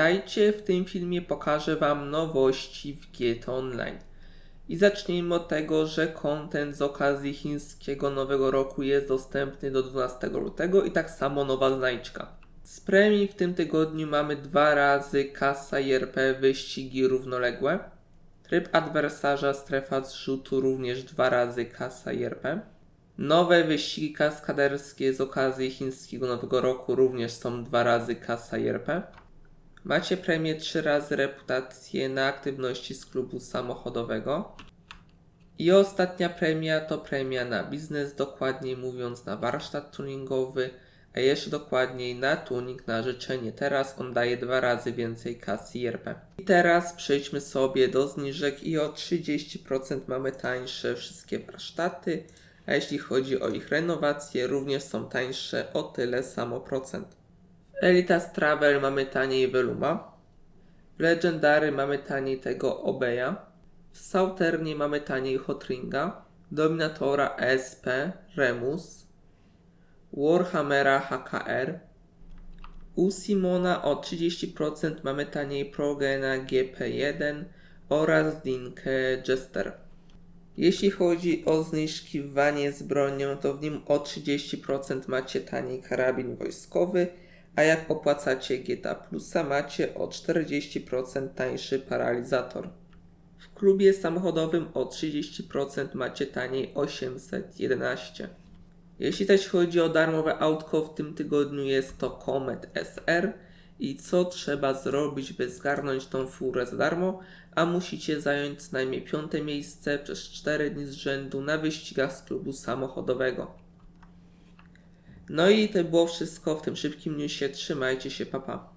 Witajcie, w tym filmie pokażę Wam nowości w GT Online. I zacznijmy od tego, że content z okazji chińskiego nowego roku jest dostępny do 12 lutego i tak samo nowa znajdźka. Z premii w tym tygodniu mamy dwa razy kasa IRP wyścigi równoległe. Tryb adwersarza strefa zrzutu również dwa razy kasa IRP. Nowe wyścigi kaskaderskie z okazji chińskiego nowego roku również są dwa razy kasa IRP. Macie premię 3 razy reputację na aktywności z klubu samochodowego. I ostatnia premia to premia na biznes, dokładniej mówiąc na warsztat tuningowy, a jeszcze dokładniej na tuning na życzenie. Teraz on daje dwa razy więcej kasy IRP. I teraz przejdźmy sobie do zniżek i o 30% mamy tańsze wszystkie warsztaty, a jeśli chodzi o ich renowację, również są tańsze o tyle samo procent. W Elitas Travel mamy taniej Veluma. Legendary mamy taniej tego Obeya. W Sauternie mamy taniej Hotringa. Dominatora SP Remus. Warhammera HKR. U Simona o 30% mamy taniej Progena GP1 oraz Dinkę Jester. Jeśli chodzi o zniżki wanie z bronią, to w nim o 30% macie taniej karabin wojskowy, a jak opłacacie GTA Plusa macie o 40% tańszy paralizator. W klubie samochodowym o 30% macie taniej 811. Jeśli zaś chodzi o darmowe autko, w tym tygodniu jest to Comet SR i co trzeba zrobić, by zgarnąć tą furę za darmo, a musicie zająć co najmniej piąte miejsce przez 4 dni z rzędu na wyścigach z klubu samochodowego. No i to było wszystko w tym szybkim newsie. Trzymajcie się, papa.